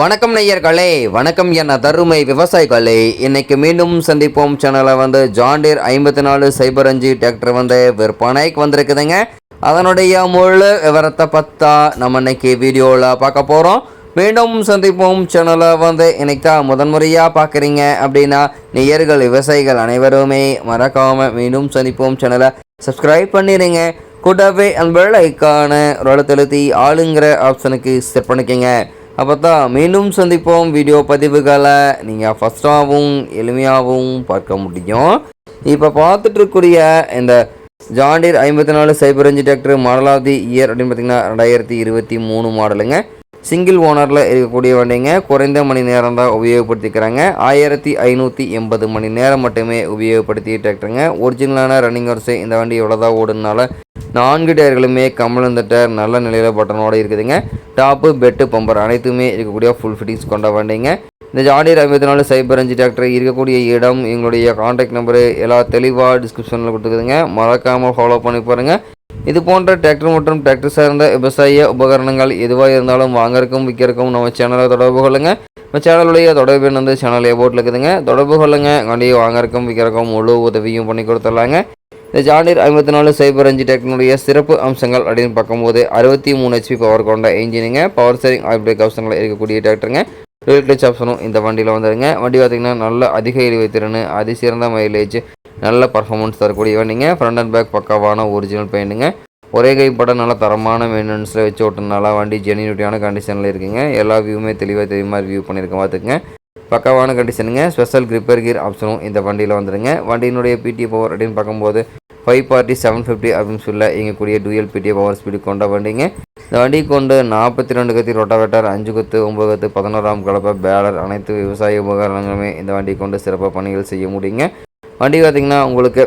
வணக்கம் நேயர்களே வணக்கம் என தருமை விவசாயிகளே. இன்னைக்கு மீண்டும் சந்திப்போம். சேனலை வந்து ஜாண்டியர் ஐம்பத்தி நாலு சைபர் அஞ்சு டிராக்டர் வந்து விற்பனைக்கு வந்திருக்குதுங்க. அதனுடைய முழு விவரத்தை பார்த்தா நம்ம இன்னைக்கு வீடியோவில் பார்க்க போகிறோம் மீண்டும் சந்திப்போம். சேனலை வந்து இன்னைக்கு தான் முதன்முறையாக பார்க்குறீங்க அப்படின்னா நேயர்கள் விவசாயிகள் அனைவருமே மறக்காமல் மீண்டும் சந்திப்போம். சேனலை சப்ஸ்கிரைப் பண்ணிடுங்க கூட்டவே அந்த பெல் ஐக்கான ஒரு ஆளுங்கிற ஆப்ஷனுக்கு செட் பண்ணிக்கோங்க. அப்போ தான் மீண்டும் சந்திப்போம். வீடியோ பதிவுகளை நீங்கள் ஃபஸ்ட்டாகவும் எளிமையாகவும் பார்க்க முடியும். இப்போ பார்த்துட்ருக்கூடிய இந்த ஜாண்டீர் ஐம்பத்தி நாலு சைபர் அஞ்சு டிராக்டர் மாடலாவது இயர் அப்படின்னு பார்த்தீங்கன்னா ரெண்டாயிரத்தி இருபத்தி மூணு மாடலுங்க. சிங்கிள் ஓனரில் இருக்கக்கூடிய வண்டிங்க குறைந்த மணி நேரம் தான் உபயோகப்படுத்திக்கிறாங்க. ஆயிரத்தி ஐநூற்றி எண்பது மணி நேரம் மட்டுமே உபயோகப்படுத்தி டிராக்டருங்க ஒரிஜினலான ரன்னிங் வரிசை இந்த வண்டி இவ்வளோதான் ஓடுனால நான்கு டயர்களுமே கமலந்த டயர் நல்ல நிலையில் பட்டனோடு இருக்குதுங்க. டாப்பு பெட்டு பம்பர் அனைத்துமே இருக்கக்கூடிய ஃபுல் ஃபிட்டிங்ஸ் கொண்ட வண்டிங்க. இந்த ஜாடியர் ஐம்பத்தி நாலு சைபர் அஞ்சு டிராக்டர் இருக்கக்கூடிய இடம் எங்களுடைய காண்டாக்ட் நம்பரு எல்லா தெளிவாக டிஸ்கிரிப்ஷனில் கொடுத்துக்குதுங்க. மறக்காமல் ஃபாலோ பண்ணி பாருங்கள் இது போன்ற டிராக்டர் மற்றும் டிராக்டர் சார்ந்த விவசாய உபகரணங்கள் எதுவாக இருந்தாலும் வாங்கறக்கும் விற்கிறக்கும் நம்ம சேனலை தொடர்பு கொள்ளுங்கள் நம்ம சேனலுடைய தொடர்பு எண் வந்து சேனல் போட்டில் இருக்குதுங்க. தொடர்பு கொள்ளுங்கள் வண்டியை வாங்கறக்கும் விற்கிறக்கும் முழு உதவியும் பண்ணி கொடுத்துட்லாங்க. இந்த ஜாண்டீர் ஐம்பத்தி நாலு சைபர் அஞ்சு டெக்னுடைய சிறப்பு அம்சங்கள் அப்படின்னு பார்க்கும்போது அறுபத்தி மூணு ஹெச்பி பவர் கொண்ட இன்ஜினுங்க பவர் சேரிங் ஆயில் பிரேக் இருக்கக்கூடிய டிராக்டருங்க டூல் கிளச் ஆப்ஷனும் இந்த வண்டியில் வந்துடுங்க வண்டி பார்த்திங்கன்னா நல்ல அதிக இழிவு திறன் அதிசிறந்த மைலேஜ் நல்ல பர்ஃபார்மன்ஸ் தரக்கூடிய வண்டிங்க. ஃப்ரண்ட் அண்ட் பேக் பக்காவான ஒரிஜினல் பெயிண்ட்டுங்க ஒரே கைப்பட நல்ல தரமான மெயின்டெனன்ஸில் வச்சு ஓட்டுனால வண்டி ஜெனியூட்டியான கண்டிஷனில் இருக்குங்க. எல்லா வியூவுமே தெளிவாக தெரியுமா வியூ பண்ணியிருக்கேன் பார்த்துக்குங்க. பக்காவான கண்டிஷனுங்க ஸ்பெஷல் கிரிப்பர் கீர் ஆப்ஷனும் இந்த வண்டியில் வந்துடுங்க வண்டியினுடைய பிடி பவர் அப்படின்னு பார்க்கும்போது ஃபைவ் பார்ட்டி செவன் ஃபிஃப்டி அப்படின்னு சொல்ல இங்கக்கூடிய டூயல் பிடி பவர் ஸ்பீடு கொண்ட வண்டிங்க. இந்த வண்டி கொண்டு நாற்பத்தி ரெண்டு கத்தி ரொட்டாவேட்டர் அஞ்சு கொத்து ஒம்பது கத்து பதினோராம் கலப்பை பேலர் அனைத்து விவசாய உபகரணங்களுமே இந்த வண்டி கொண்டு சிறப்பாக பணிகள் செய்ய முடியுங்க. வண்டி பார்த்திங்கன்னா உங்களுக்கு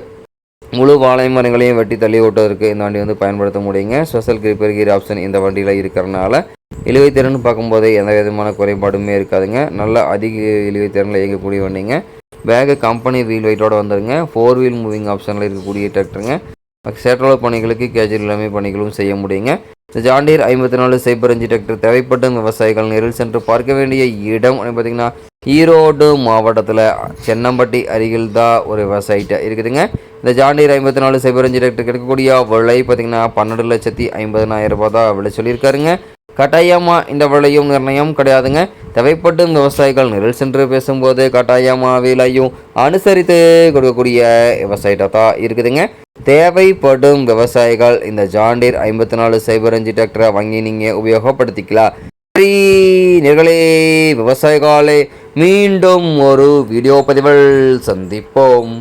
முழு வாழை மரங்களையும் வெட்டி தள்ளி ஓட்டுவதற்கு இந்த வண்டி வந்து பயன்படுத்த முடியுங்க. ஸ்பெஷல் கிரிப்பர் கீர் ஆப்ஷன் இந்த வண்டியில் இருக்கிறனால இழுவைத்திறன் பார்க்கும்போது எந்த விதமான குறைபாடுமே இருக்காதுங்க. நல்ல அதிக இழுவைத்திறனில் இயங்கக்கூடிய வண்டிங்க. பேக்கு கம்பெனி வீல் வெயிட்டோட வந்துருங்க. ஃபோர் வீல் மூவிங் ஆப்ஷனில் இருக்கக்கூடிய டிராக்டருங்க சேற்றோட பணிகளுக்கு கேஜுவல் எல்லாமே பணிகளும் செய்ய முடியுங்க. இந்த ஜாண்டியர் ஐம்பத்தி நாலு சைபர் அஞ்சு டிராக்டர் தேவைப்படும் விவசாயிகள் நேரில் சென்று பார்க்க வேண்டிய இடம் பார்த்தீங்கன்னா ஈரோடு மாவட்டத்தில் சென்னம்பட்டி அருகில் தான் ஒரு விவசாயிட்ட இருக்குதுங்க. இந்த ஜாண்டியர் ஐம்பத்தி நாலு சைபர் அஞ்சு டிராக்டர் கிடைக்கக்கூடிய விலை பார்த்தீங்கன்னா பன்னெண்டு லட்சத்தி ஐம்பதனாயிரம் ரூபாய் தான் விலை சொல்லியிருக்காருங்க. கட்டாயமாக இந்த விலையும் நிர்ணயம் கிடையாதுங்க. தேவைப்படும் விவசாயிகள் நிரல் சென்று பேசும்போது கட்டாயமாக விலையும் அனுசரித்து கொடுக்கக்கூடிய விவசாயிகிட்ட தான் இருக்குதுங்க. தேவைப்படும் விவசாயிகள் இந்த ஜாண்டீர் ஐம்பத்தி நாலு சைபர் அஞ்சு டிராக்டரை வாங்கி நீங்கள் உபயோகப்படுத்திக்கலாம். சரி நிகழே விவசாயிகளே மீண்டும் ஒரு வீடியோ பதிவில் சந்திப்போம்.